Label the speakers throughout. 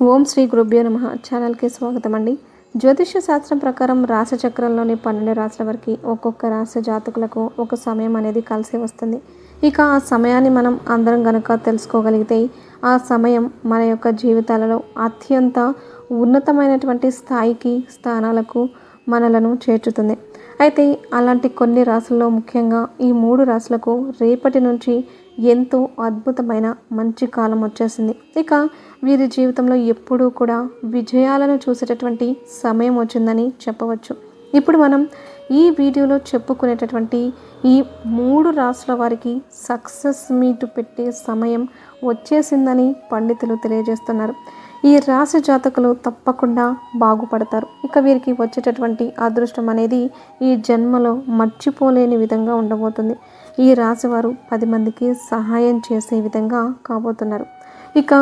Speaker 1: ఓం శ్రీ గురుభ్యో నమ. ఛానల్కి స్వాగతం అండి జ్యోతిష్య శాస్త్రం ప్రకారం రాశి చక్రంలోని పన్నెండు రాశుల వరకు ఒక్కొక్క రాశి జాతకులకు ఒక సమయం అనేది కలిసి వస్తుంది. ఇక ఆ సమయాన్ని మనం అందరం గనక తెలుసుకోగలిగితే ఆ సమయం మన యొక్క జీవితాలలో అత్యంత ఉన్నతమైనటువంటి స్థాయికి స్థానాలకు మనలను చేర్చుతుంది. అయితే అలాంటి కొన్ని రాసుల్లో ముఖ్యంగా ఈ మూడు రాశులకు రేపటి నుంచి ఎంతో అద్భుతమైన మంచి కాలం వచ్చేసింది. ఇక వీరి జీవితంలో ఎప్పుడూ కూడా విజయాలను చూసేటటువంటి సమయం వచ్చిందని చెప్పవచ్చు. ఇప్పుడు మనం ఈ వీడియోలో చెప్పుకునేటటువంటి ఈ మూడు రాసుల వారికి సక్సెస్ మీటు పెట్టే సమయం వచ్చేసిందని పండితులు తెలియజేస్తున్నారు. ఈ రాశి జాతకులు తప్పకుండా బాగుపడతారు. ఇక వీరికి వచ్చేటటువంటి అదృష్టం అనేది ఈ జన్మలో మర్చిపోలేని విధంగా ఉండబోతుంది. ఈ రాశి వారు పది మందికి సహాయం చేసే విధంగా కాబోతున్నారు. ఇక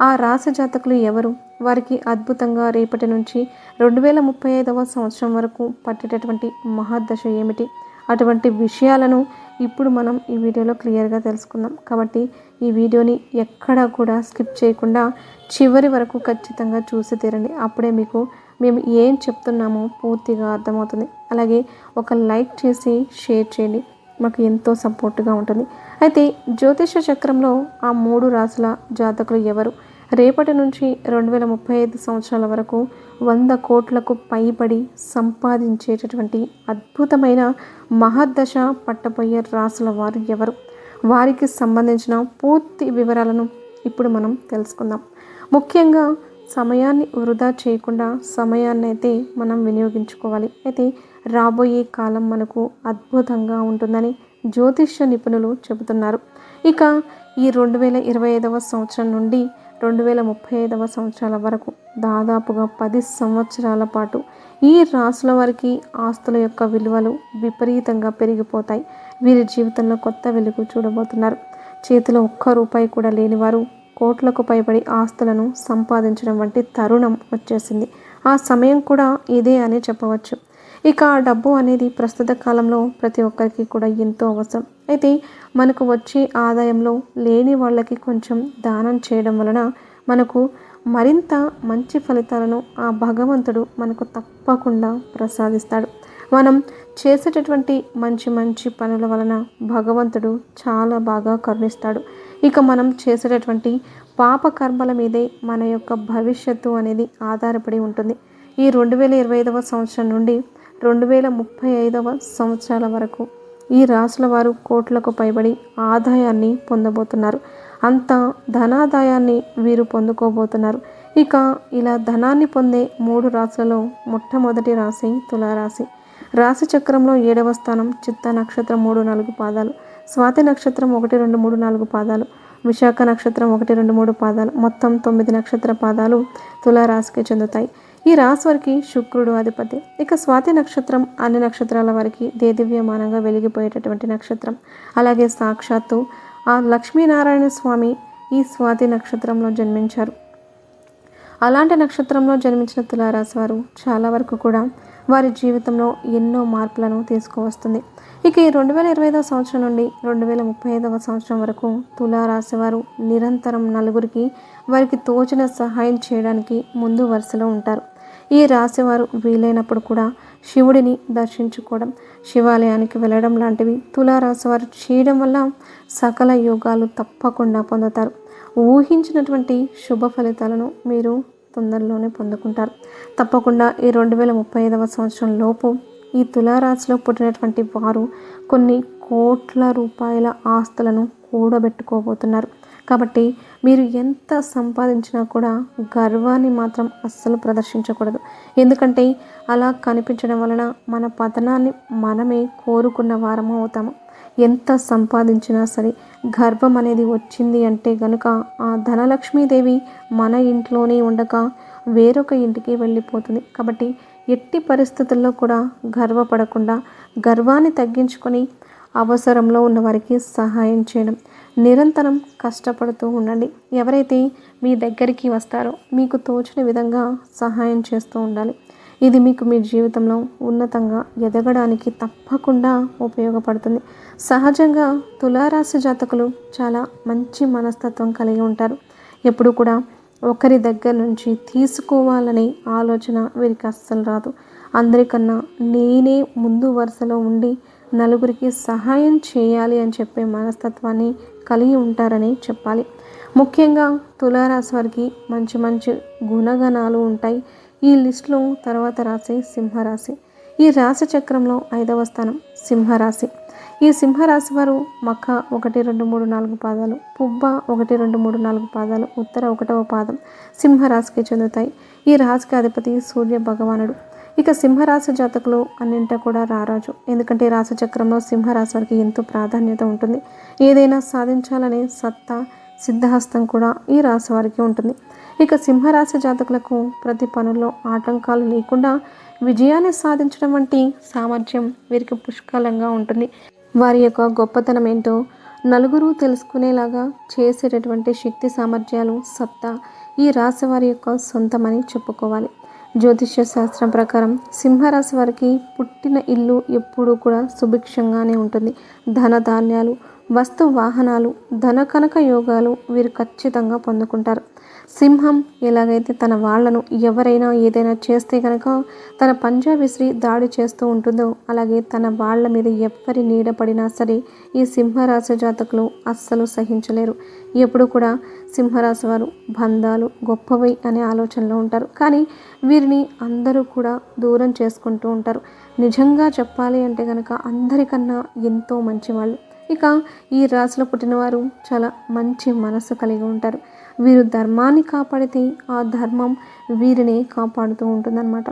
Speaker 1: ఆ రాశి జాతకులు ఎవరు? వారికి అద్భుతంగా రేపటి నుంచి రెండు వేల ముప్పై ఐదవ సంవత్సరం వరకు పట్టేటటువంటి మహాదశ ఏమిటి? అటువంటి విషయాలను ఇప్పుడు మనం ఈ వీడియోలో క్లియర్గా తెలుసుకుందాం. కాబట్టి ఈ వీడియోని ఎక్కడా కూడా స్కిప్ చేయకుండా చివరి వరకు ఖచ్చితంగా చూసి తీరండి. అప్పుడే మీకు మేము ఏం చెప్తున్నామో పూర్తిగా అర్థమవుతుంది. అలాగే ఒక లైక్ చేసి షేర్ చేయండి. మాకు ఎంతో సపోర్ట్గా ఉంటుంది. అయితే జ్యోతిష చక్రంలో ఆ మూడు రాసుల జాతకులు ఎవరు? రేపటి నుంచి రెండు వేల ముప్పై ఐదు సంవత్సరాల వరకు వంద కోట్లకు పైబడి సంపాదించేటటువంటి అద్భుతమైన మహద్దశ పట్టబోయే రాసుల వారు ఎవరు? వారికి సంబంధించిన పూర్తి వివరాలను ఇప్పుడు మనం తెలుసుకుందాం. ముఖ్యంగా సమయాన్ని వృధా చేయకుండా సమయాన్ని అయితే మనం వినియోగించుకోవాలి. అయితే రాబోయే కాలం మనకు అద్భుతంగా ఉంటుందని జ్యోతిష్య నిపుణులు చెబుతున్నారు. ఇక ఈ రెండు వేల ఇరవై ఐదవ సంవత్సరం నుండి రెండు వేల ముప్పై ఐదవ సంవత్సరాల వరకు దాదాపుగా పది సంవత్సరాల పాటు ఈ రాసుల వారికి ఆస్తుల యొక్క విలువలు విపరీతంగా పెరిగిపోతాయి. వీరి జీవితంలో కొత్త వెలుగు చూడబోతున్నారు. చేతిలో ఒక్క రూపాయి కూడా లేని వారు కోట్లకు పైబడి ఆస్తులను సంపాదించడం వంటి తరుణం వచ్చేసింది. ఆ సమయం కూడా ఇదే అని చెప్పవచ్చు. ఇక ఆ డబ్బు అనేది ప్రస్తుత కాలంలో ప్రతి ఒక్కరికి కూడా ఎంతో అవసరం. అయితే మనకు వచ్చే ఆదాయంలో లేని వాళ్ళకి కొంచెం దానం చేయడం వలన మనకు మరింత మంచి ఫలితాలను ఆ భగవంతుడు మనకు తప్పకుండా ప్రసాదిస్తాడు. మనం చేసేటటువంటి మంచి మంచి పనుల వలన భగవంతుడు చాలా బాగా కరుణిస్తాడు. ఇక మనం చేసేటటువంటి పాపకర్మల మీదే మన యొక్క భవిష్యత్తు అనేది ఆధారపడి ఉంటుంది. ఈ రెండు వేల ఇరవై ఐదవ సంవత్సరం నుండి రెండు వేల ముప్పై ఐదవ సంవత్సరాల వరకు ఈ రాసుల వారు కోట్లకు పైబడి ఆదాయాన్ని పొందబోతున్నారు. అంత ధనాదాయాన్ని వీరు పొందుకోబోతున్నారు. ఇక ఇలా ధనాన్ని పొందే మూడు రాసులలో మొట్టమొదటి రాశి తులారాశి. రాశి చక్రంలో ఏడవ స్థానం చిత్త నక్షత్రం మూడు నాలుగు పాదాలు. స్వాతి నక్షత్రం ఒకటి రెండు మూడు నాలుగు పాదాలు. విశాఖ నక్షత్రం ఒకటి రెండు మూడు పాదాలు. మొత్తం తొమ్మిది నక్షత్ర పాదాలు తులారాశికి చెందుతాయి. ఈ రాశి వారికి శుక్రుడు అధిపతి. ఇక స్వాతి నక్షత్రం అన్ని నక్షత్రాల వారికి దేదివ్యమానంగా వెలిగిపోయేటటువంటి నక్షత్రం. అలాగే సాక్షాత్తు ఆ లక్ష్మీనారాయణ స్వామి ఈ స్వాతి నక్షత్రంలో జన్మించారు. అలాంటి నక్షత్రంలో జన్మించిన తులారాశి వారు చాలా వరకు కూడా వారి జీవితంలో ఎన్నో మార్పులను తీసుకువస్తుంది. ఇక ఈ రెండు వేల ఇరవై ఐదవ సంవత్సరం నుండి రెండు వేల ముప్పై ఐదవ సంవత్సరం వరకు తులారాశి వారు నిరంతరం నలుగురికి వారికి తోచిన సహాయం చేయడానికి ముందు వరుసలో ఉంటారు. ఈ రాశివారు వీలైనప్పుడు కూడా శివుడిని దర్శించుకోవడం శివాలయానికి వెళ్ళడం లాంటివి తులారాశి వారు చేయడం వల్ల సకల యోగాలు తప్పకుండా పొందుతారు. ఊహించినటువంటి శుభ ఫలితాలను మీరు తొందరలోనే పొందుకుంటారు. తప్పకుండా ఈ రెండు వేల ముప్పై ఐదవ సంవత్సరం లోపు ఈ తులారాశిలో పుట్టినటువంటి వారు కొన్ని కోట్ల రూపాయల ఆస్తులను కూడబెట్టుకోబోతున్నారు. కాబట్టి మీరు ఎంత సంపాదించినా కూడా గర్వాన్ని మాత్రం అస్సలు ప్రదర్శించకూడదు. ఎందుకంటే అలా కనిపించడం వలన మన పతనాన్ని మనమే కోరుకున్న వారము అవుతాము ఎంత సంపాదించినా సరే గర్వం అనేది వచ్చింది అంటే గనుక ఆ ధనలక్ష్మీదేవి మన ఇంట్లోనే ఉండక వేరొక ఇంటికి వెళ్ళిపోతుంది. కాబట్టి ఎట్టి పరిస్థితుల్లో కూడా గర్వపడకుండా గర్వాన్ని తగ్గించుకొని అవసరంలో ఉన్న వారికి సహాయం చేయడం నిరంతరం కష్టపడుతూ ఉండండి. ఎవరైతే మీ దగ్గరికి వస్తారో మీకు తోచిన విధంగా సహాయం చేస్తూ ఉండాలి. ఇది మీకు మీ జీవితంలో ఉన్నతంగా ఎదగడానికి తప్పకుండా ఉపయోగపడుతుంది. సహజంగా తులారాశి జాతకులు చాలా మంచి మనస్తత్వం కలిగి ఉంటారు. ఎప్పుడు కూడా ఒకరి దగ్గర నుంచి తీసుకోవాలనే ఆలోచన వీరికి అస్సలు రాదు. అందరికన్నా నేనే ముందు వరుసలో ఉండి నలుగురికి సహాయం చేయాలి అని చెప్పే మనస్తత్వాన్ని కలిగి ఉంటారని చెప్పాలి. ముఖ్యంగా తులారాశి వారికి మంచి మంచి గుణగణాలు ఉంటాయి. ఈ లిస్టులో తర్వాత రాశి సింహరాశి. ఈ రాశి చక్రంలో ఐదవ స్థానం సింహరాశి. ఈ సింహరాశి వారు మఖ ఒకటి రెండు మూడు నాలుగు పాదాలు పుబ్బ ఒకటి రెండు మూడు నాలుగు పాదాలు ఉత్తర ఒకటవ పాదం సింహరాశికి చెందుతాయి. ఈ రాశికి అధిపతి సూర్య భగవానుడు. ఇక సింహరాశి జాతకులు అన్నింట కూడా రారాజు. ఎందుకంటే రాశి చక్రంలో సింహరాశి వారికి ఎంతో ప్రాధాన్యత ఉంటుంది. ఏదైనా సాధించాలనే సత్తా సిద్ధహస్తం కూడా ఈ రాశి వారికి ఉంటుంది. ఇక సింహరాశి జాతకులకు ప్రతి పనుల్లో ఆటంకాలు లేకుండా విజయాన్ని సాధించడం వంటి సామర్థ్యం వీరికి పుష్కలంగా ఉంటుంది. వారి యొక్క గొప్పతనం ఏంటో నలుగురు తెలుసుకునేలాగా చేసేటటువంటి శక్తి సామర్థ్యాలు సత్తా ఈ రాశి వారి యొక్క సొంతమని చెప్పుకోవాలి. జ్యోతిష్య శాస్త్రం ప్రకారం సింహరాశి వారికి పుట్టిన ఇల్లు ఎప్పుడూ కూడా సుభిక్షంగానే ఉంటుంది. ధన ధాన్యాలు వస్తు వాహనాలు ధన కనక యోగాలు వీరు ఖచ్చితంగా పొందుకుంటారు. సింహం ఎలాగైతే తన వాళ్ళను ఎవరైనా ఏదైనా చేస్తే కనుక తన పంజా విసిరి దాడి చేస్తూ ఉంటుందో అలాగే తన వాళ్ళ మీద ఎవరి నీడ పడినా సరే ఈ సింహరాశి జాతకులు అస్సలు సహించలేరు. ఎప్పుడు కూడా సింహరాశి వారు బంధాలు గొప్పవి అనే ఆలోచనలో ఉంటారు. కానీ వీరిని అందరూ కూడా దూరం చేసుకుంటూ ఉంటారు. నిజంగా చెప్పాలి అంటే కనుక అందరికన్నా ఎంతో మంచివాళ్ళు. ఇక ఈ రాశిలో పుట్టినవారు చాలా మంచి మనసు కలిగి ఉంటారు. వీరు ధర్మాన్ని కాపాడితే ఆ ధర్మం వీరిని కాపాడుతూ ఉంటుందన్నమాట.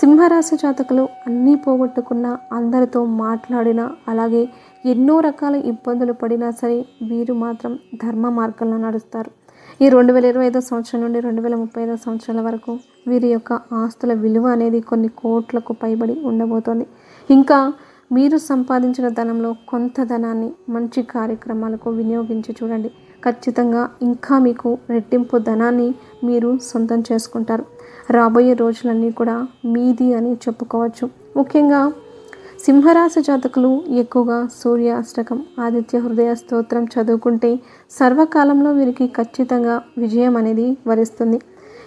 Speaker 1: సింహరాశి జాతకులు అన్నీ పోగొట్టుకున్న అందరితో మాట్లాడినా అలాగే ఎన్నో రకాల ఇబ్బందులు పడినా సరే వీరు మాత్రం ధర్మ మార్గంలో నడుస్తారు. ఈ రెండు వేల ఇరవై ఐదో సంవత్సరం నుండి రెండు వేల ముప్పై ఐదో సంవత్సరాల వరకు వీరి యొక్క ఆస్తుల విలువ అనేది కొన్ని కోట్లకు పైబడి ఉండబోతోంది. ఇంకా మీరు సంపాదించిన ధనంలో కొంత ధనాన్ని మంచి కార్యక్రమాలకు వినియోగించి చూడండి. ఖచ్చితంగా ఇంకా మీకు రెట్టింపు ధనాన్ని మీరు సొంతం చేసుకుంటారు. రాబోయే రోజులన్నీ కూడా మీది అని చెప్పుకోవచ్చు. ముఖ్యంగా సింహరాశి జాతకులు ఎక్కువగా సూర్య అష్టకం ఆదిత్య హృదయ స్తోత్రం చదువుకుంటే సర్వకాలంలో వీరికి ఖచ్చితంగా విజయం అనేది వరిస్తుంది.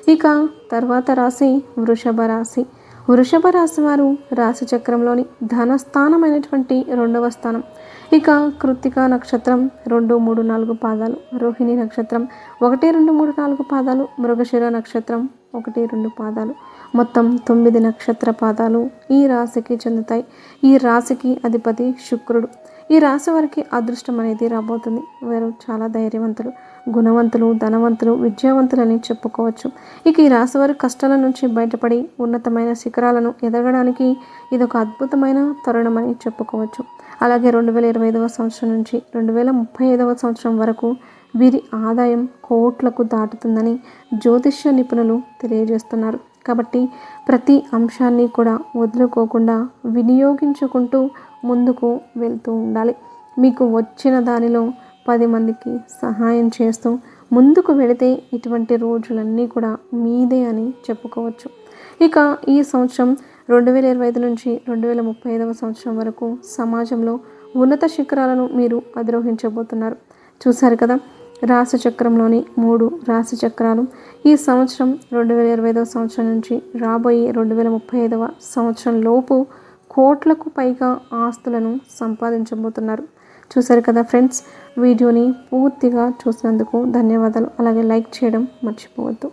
Speaker 1: ఇక తర్వాత రాశి వృషభ రాశి. వృషభ రాశి వారు రాశి చక్రంలోని ధనస్థానమైనటువంటి రెండవ స్థానం. ఇక కృత్తిక నక్షత్రం రెండు మూడు నాలుగు పాదాలు. రోహిణి నక్షత్రం ఒకటి రెండు మూడు నాలుగు పాదాలు. మృగశిర నక్షత్రం ఒకటి రెండు పాదాలు. మొత్తం తొమ్మిది నక్షత్ర పాదాలు ఈ రాశికి చెందుతాయి. ఈ రాశికి అధిపతి శుక్రుడు. ఈ రాశి వారికి అదృష్టం అనేది రాబోతుంది. వీరు చాలా ధైర్యవంతులు. గుణవంతులు ధనవంతులు విద్యావంతులని చెప్పుకోవచ్చు. ఇక ఈ రాశివారు కష్టాల నుంచి బయటపడి ఉన్నతమైన శిఖరాలను ఎదగడానికి ఇది ఒక అద్భుతమైన తరుణమని చెప్పుకోవచ్చు. అలాగే రెండు వేల ఇరవై ఐదవ సంవత్సరం నుంచి రెండు వేల ముప్పై ఐదవ సంవత్సరం వరకు వీరి ఆదాయం కోట్లకు దాటుతుందని జ్యోతిష్య నిపుణులు తెలియజేస్తున్నారు. కాబట్టి ప్రతి అంశాన్ని కూడా వదులుకోకుండా వినియోగించుకుంటూ ముందుకు వెళ్తూ ఉండాలి. మీకు వచ్చిన దానిలో పది మందికి సహాయం చేస్తూ ముందుకు వెళితే ఇటువంటి రోజులన్నీ కూడా మీదే అని చెప్పుకోవచ్చు. ఇక ఈ సంవత్సరం రెండు వేల ఇరవై ఐదు నుంచి రెండు వేల ముప్పై ఐదవ సంవత్సరం వరకు సమాజంలో ఉన్నత శిఖరాలను మీరు అధిరోహించబోతున్నారు. చూశారు కదా? రాశి చక్రంలోని మూడు రాశి చక్రాలు. ఈ సంవత్సరం రెండు వేల ఇరవై ఐదవ సంవత్సరం నుంచి రాబోయే రెండు వేల ముప్పై ఐదవ సంవత్సరం లోపు కోట్లకు పైగా ఆస్తులను సంపాదించబోతున్నారు. చూసారు కదా ఫ్రెండ్స్? వీడియోని పూర్తిగా చూసినందుకు ధన్యవాదాలు. అలాగే లైక్ చేయడం మర్చిపోవద్దు.